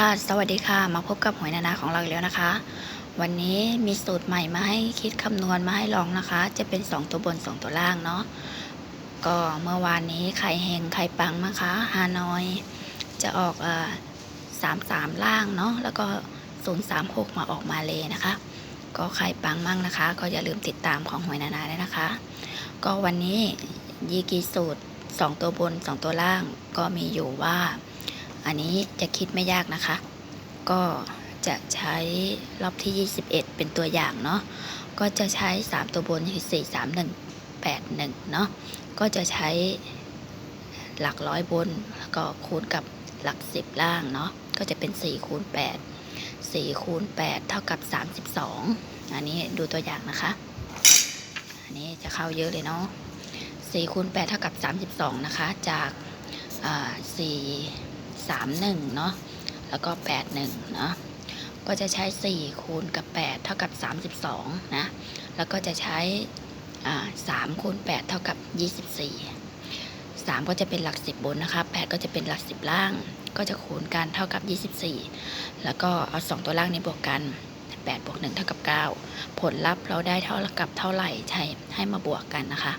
ค่ะ สวัสดีค่ะ มาพบกับหวยนานาของเราอีกแล้วนะคะ วันนี้มีสูตรใหม่มาให้คิดคำนวณมาให้ลองนะคะ จะเป็น 2 ตัวบน 2 ตัวล่างเนาะ ก็เมื่อวานนี้ไข่เฮงไข่ปังนะคะฮานอย จะออกอ่อสามสามล่างเนาะ แล้วก็ศูนย์สามหกมาออกมาเลยนะคะ ก็ไข่ปังมั่งนะคะ ก็อย่าลืมติดตามของหวยนานาด้วยนะคะ ก็วันนี้ยีกีสูตร 2 ตัวบน 2 ตัวล่างก็มีอยู่ว่า อันนี้จะคิดไม่ยากนะคะ ก็จะใช้รอบที่ 21 เป็นตัวอย่างเนาะ ก็จะใช้ 3 ตัวบนคือ 4 3 1 8 1 เนาะ ก็จะใช้หลักร้อยบน แล้วก็คูณกับหลัก 10 ล่างเนาะ ก็จะเป็น 4 คูณ 8 4 คูณ 8 เท่ากับ 32 อันนี้ดูตัวอย่างนะคะ อันนี้จะเข้าเยอะเลยเนาะ4คูณ8เท่ากับ 32 นะคะ จากอ่า4 3 1 เนาะแล้วก็ 8 1 เนาะก็จะใช้ 4 คูณกับ 8 เท่ากับ 32 นะ แล้วก็จะใช้อ่า3คูณ 8 เท่ากับ 24 3 ก็จะเป็นหลัก 10 บนนะคะ 8 ก็จะเป็นหลัก 10 ล่าง ก็จะคูณกันเท่ากับ 24 แล้วก็เอา 2 ตัวล่างนี้บวกกัน 8 บวก 1 เท่ากับ 9 ผลลัพธ์เราได้เท่ากับเท่าไหร่ใช่ให้มาบวกกันนะคะ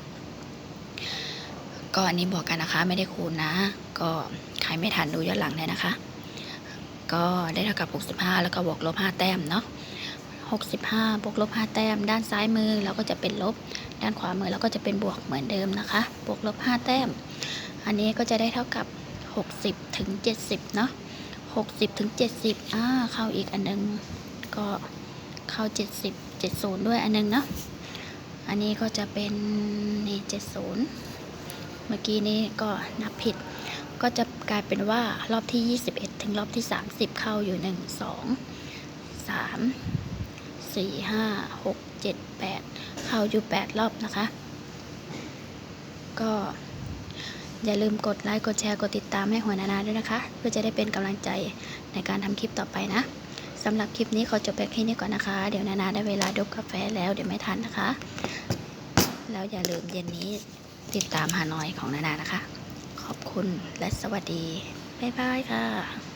ก็อันนี้บวกกันนะคะ ไม่ได้คูณนะ ก็ ใครไม่ทันดูย้อนหลังได้นะคะ ก็ได้เท่ากับ 65 แล้วก็บวกลบ 5 แต้มเนาะ65 บวกลบ 5 แต้ม ด้านซ้ายมือเราก็จะเป็นลบ ด้านขวามือเราก็จะเป็นบวกเหมือนเดิมนะคะ บวกลบ 5 แต้ม อันนี้ก็จะได้เท่ากับ 60 ถึง 70 เนาะ60 ถึง 70อ่าเข้าอีกอันหนึง ก็เข้า 70 70 ด้วยอันหนึงเนาะ อันนี้ก็จะเป็นนี่70 เมื่อกี้นี้ก็นับผิด ก็จะกลายเป็นว่ารอบที่ 21 ถึงรอบที่ 30 เข้าอยู่ 1 2 3 4 5 6 7 8 เข้าอยู่ 8 รอบนะคะ ก็อย่าลืมกดไลค์ กดแชร์ กดติดตามให้หัวนานาด้วยนะคะ เพื่อจะได้เป็นกำลังใจในการทำคลิปต่อไปนะสำหรับคลิปนี้ขอจบแบบแค่นี้ก่อนนะคะ เดี๋ยวนานาได้เวลาดบกาแฟแล้วเดี๋ยวไม่ทันนะคะ แล้วอย่าลืมเย็นนี้ติดตามฮานอยของนานานะคะ ขอบคุณและสวัสดี บ๊ายบายค่ะ